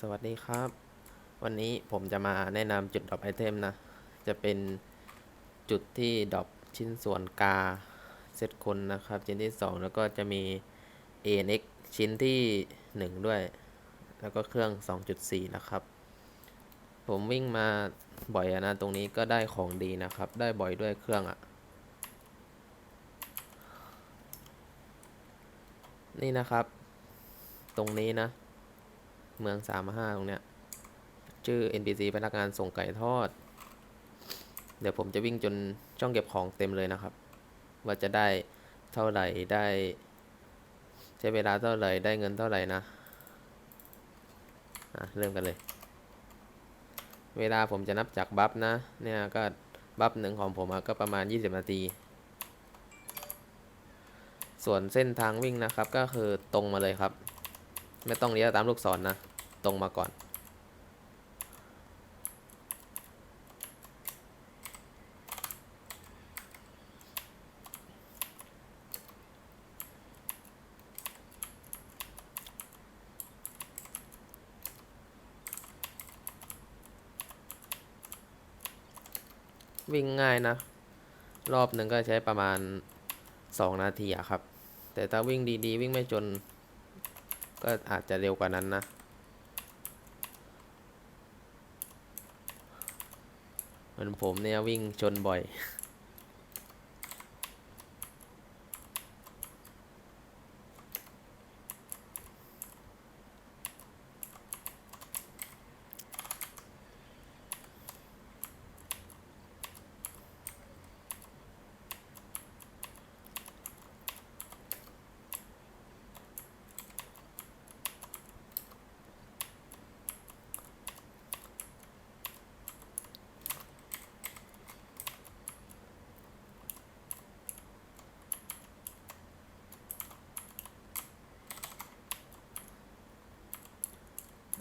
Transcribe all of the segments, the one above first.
สวัสดีครับ วันนี้ผมจะมาแนะนำจุดดรอปไอเทมนะ จะเป็นจุดที่ดรอปชิ้นส่วนกาเซตคนนะครับ ชิ้นที่ 2 แล้วก็จะมี ANX ชิ้นที่ 1 ด้วย แล้วก็เครื่อง 2.4 นะครับ ผมวิ่งมาบ่อยนะตรงนี้ก็ได้ของดีนะครับ ได้บ่อยด้วยเครื่องอะ นี่นะครับ ตรงนี้นะ เมืองสามห้าตรงเนี้ย ชื่อ NPC พนักงานส่งไก่ทอด เดี๋ยวผมจะวิ่งจนช่องเก็บของเต็มเลยนะครับ ว่าจะได้เท่าไหร่ได้ ใช้เวลาเท่าไหร่ได้เงินเท่าไหร่นะอะเริ่มกันเลย เวลาผมจะนับจากบัฟนะ เนี่ยก็บัฟหนึ่งของผมก็ประมาณ 20 นาทีส่วนเส้นทางวิ่งนะครับก็คือตรงมาเลยครับ ไม่ต้องเลี้ยวตามลูกศรนนะ ตรงมาก่อน วิ่งง่ายนะ รอบหนึ่งก็ใช้ประมาณ 2 นาทีอะครับ แต่ถ้าวิ่งดีๆ วิ่งไม่จน ก็อาจจะเร็วกว่านั้นนะ เหมือนผมเนี่ยวิ่งชนบ่อย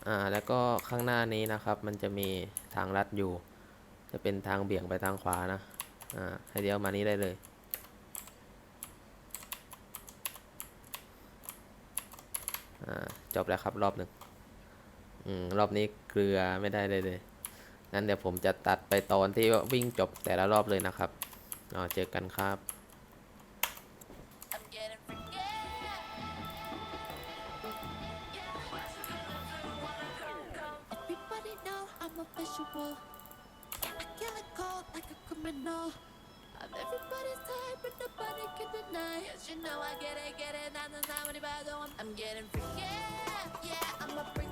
อ่าแล้วก็ข้างหน้านี้นะครับ มันจะมีทางลัดอยู่ จะเป็นทางเบี่ยงไปทางขวานะอ่าให้เลี้ยวมานี้ได้เลยอ่าจบแล้วครับรอบหนึ่งอืมรอบนี้เกลือไม่ได้เลยเลยงั้นเดี๋ยวผมจะตัดไปตอนที่ว่าวิ่งจบแต่ละรอบเลยนะครับอ๋อเจอกันครับ usual. Kill it cold like a criminal. I'm everybody's type, but nobody can deny. Cause you know I get it, get it, not the time anybody do. I'm getting free. Yeah, yeah, I'm a free.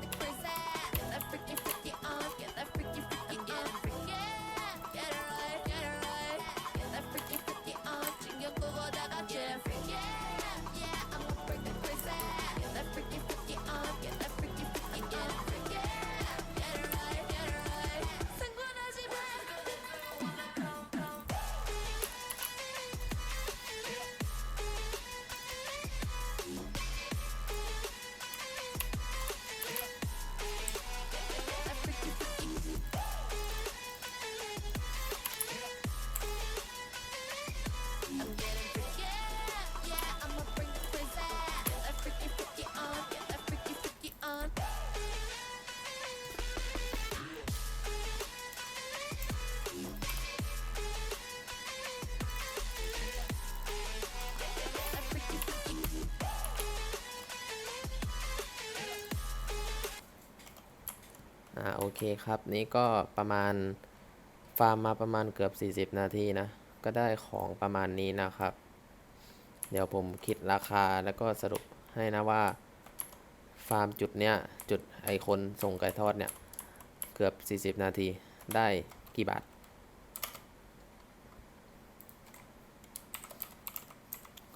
าโอเคครับ นี่ก็ประมาณฟาร์มมาประมาณเกือบ 40 นาทีนะ ก็ได้ของประมาณนี้นะครับ เดี๋ยวผมคิดราคาแล้วก็สรุปให้นะว่า ฟาร์มจุดเนี้ย จุดไอคนส่งไก่ทอดเนี่ย เกือบ 40 นาทีได้กี่บาท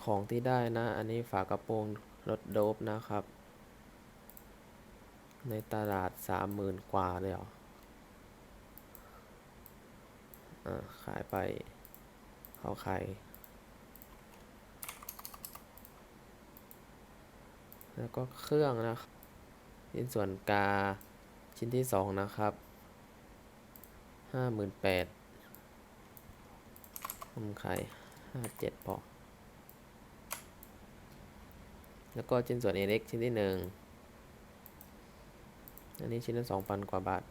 ของที่ได้นะ อันนี้ฝากระโปรงรถโดบนะครับ ในตลาดสามหมื่นกว่าเลยเหรอ อ่า ขายไป เขาขายแล้วก็เครื่องนะครับชิ้นส่วนกาชิ้นที่สองนะครับห้าหมื่นแปดผมขายห้าเจ็ดพอ แล้วก็ชิ้นส่วน NX ชิ้นที่หนึ่ง อันนี้ชิ้นละสองพันกว่าบาท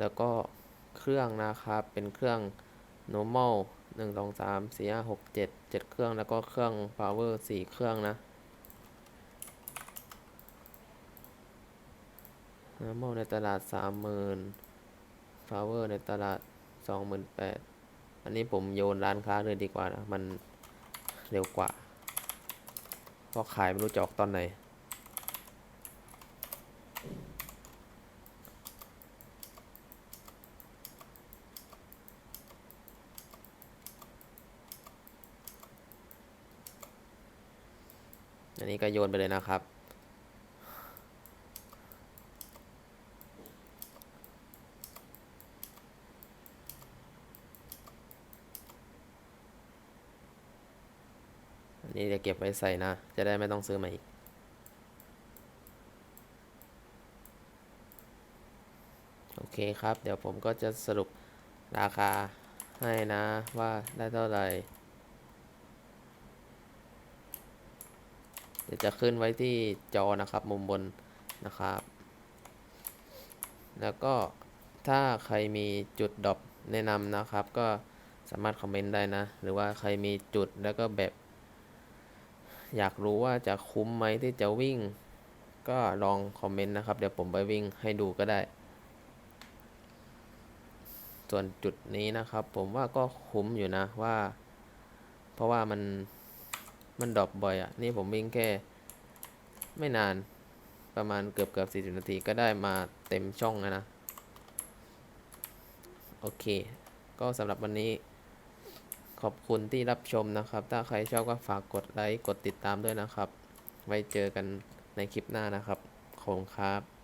แล้วก็เครื่องนะครับ เป็นเครื่อง normal หนึ่งสองสามสี่ห้าหกเจ็ดเจ็ดเครื่อง แล้วก็เครื่อง power สี่เครื่องนะ normal ในตลาดสามหมื่น power ในตลาดสองหมื่นแปดอันนี้ผมโยนร้านค้าเลยดีกว่านะมันเร็วกว่าเพราะขายไม่รู้จะออกตอนไหน อันนี้ก็โยนไปเลยนะครับ นนี้จะเก็บไว้ใส่นะ จะได้ไม่ต้องซื้อมาอีกโอเคครับ เดี๋ยวผมก็จะสรุปราคาให้นะว่าได้เท่าไหร่ เดี๋ยวจะขึ้นไว้ที่จอนะครับ มุมบนนะครับ แล้วก็ถ้าใครมีจุดดรอปแนะนำนะครับ ก็สามารถคอมเมนต์ได้นะ หรือว่าใครมีจุดแล้วก็แบบ อยากรู้ว่าจะคุ้มไหมที่จะวิ่ง ก็ลองคอมเมนต์นะครับ เดี๋ยวผมไปวิ่งให้ดูก็ได้ ส่วนจุดนี้นะครับ ผมว่าก็คุ้มอยู่นะว่า เพราะว่ามันมันดรอปบ่อยอะ นี่ผมวิ่งแค่ ไม่นานประมาณเกือบเกือบ40 นาทีก็ได้มาเต็มช่องนะโอเค ก็สำหรับวันนี้ ขอบคุณที่รับชมนะครับ ถ้าใครชอบก็ฝากกดไลค์ กดติดตามด้วยนะครับ ไว้เจอกันในคลิปหน้านะครับ ขอบคุณครับ